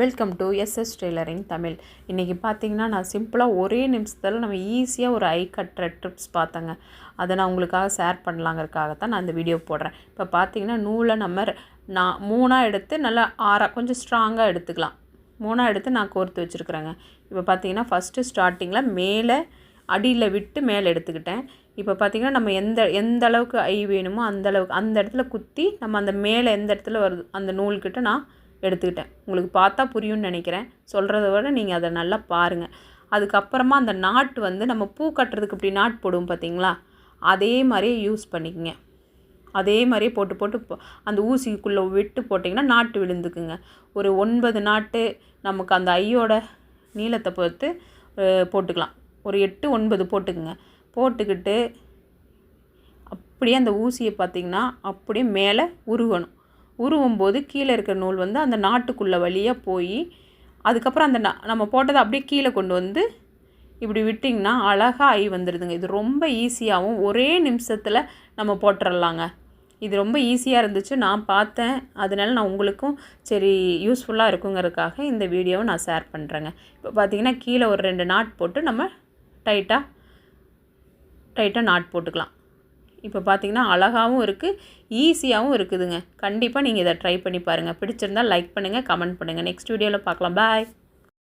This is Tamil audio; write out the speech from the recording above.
Welcome to SS tailoring Tamil இன்றைக்கி பார்த்தீங்கன்னா நான் சிம்பிளாக ஒரே நிமிஷத்தில் நம்ம ஈஸியாக ஒரு ஐ கட்டுற ட்ரிப்ஸ் பார்த்தேங்க அதை நான் உங்களுக்காக ஷேர் பண்ணலாங்கிறதுக்காக தான் நான் இந்த வீடியோ போடுறேன். இப்போ பார்த்தீங்கன்னா நூலை நம்ம நான் மூணாக எடுத்து நல்லா ஆறாக கொஞ்சம் ஸ்ட்ராங்காக எடுத்துக்கலாம். மூணாக எடுத்து நான் கோர்த்து வச்சுருக்குறேங்க. இப்போ பார்த்தீங்கன்னா ஃபஸ்ட்டு ஸ்டார்டிங்கில் மேலே அடியில் விட்டு மேலே எடுத்துக்கிட்டேன். இப்போ பார்த்திங்கன்னா நம்ம எந்த எந்த அளவுக்கு ஐ வேணுமோ அந்த அளவுக்கு அந்த இடத்துல குத்தி நம்ம அந்த மேலே எந்த இடத்துல வருது அந்த நூல்கிட்ட நான் எடுத்துக்கிட்டேன். உங்களுக்கு பார்த்தா புரியும்னு நினைக்கிறேன். சொல்கிறத விட நீங்கள் அதை நல்லா பாருங்கள் அதுக்கப்புறமா அந்த நாட்டு வந்து நம்ம பூ கட்டுறதுக்கு இப்படி நாட் போடுவோம் பார்த்தீங்களா? அதே மாதிரியே யூஸ் பண்ணிக்கோங்க. அதே மாதிரியே போட்டு போட்டு அந்த ஊசிக்குள்ளே விட்டு போட்டிங்கன்னா நாட்டு விழுந்துக்குங்க. ஒரு ஒன்பது நாட்டு நமக்கு அந்த ஐயோட நீளத்தை பொறுத்து போட்டுக்கலாம். ஒரு எட்டு ஒன்பது போட்டுக்குங்க. போட்டுக்கிட்டு அப்படியே அந்த ஊசியை பார்த்திங்கன்னா அப்படியே மேலே உருவணும் உருவும் போது கீழே இருக்கிற நூல் வந்து அந்த நாட்டுக்குள்ளே வழியாக போய் அதுக்கப்புறம் அந்த ந- நம்ம போட்டதை அப்படியே கீழே கொண்டு வந்து இப்படி விட்டிங்கன்னா அழகாக ஆகி வந்துடுதுங்க இது ரொம்ப ஈஸியாகவும் ஒரே நிமிஷத்தில் நம்ம போட்டுடலாங்க இது ரொம்ப ஈஸியாக இருந்துச்சு. நான் பார்த்தேன். அதனால நான் உங்களுக்கும் சரி யூஸ்ஃபுல்லாக இருக்குங்கிறதுக்காக இந்த வீடியோவை நான் ஷேர் பண்ணுறேங்க இப்போ பார்த்தீங்கன்னா கீழே ஒரு ரெண்டு நாட் போட்டு நம்ம டைட்டாக டைட்டாக நாட் போட்டுக்கலாம். இப்போ பார்த்தீங்கன்னா அழகாகவும் இருக்குது ஈஸியாகவும் இருக்குதுங்க. கண்டிப்பாக நீங்கள் இதை ட்ரை பண்ணி பாருங்கள் பிடிச்சிருந்தால் லைக் பண்ணுங்கள் கமெண்ட் பண்ணுங்கள் நெக்ஸ்ட் வீடியோவில் பார்க்கலாம். பாய்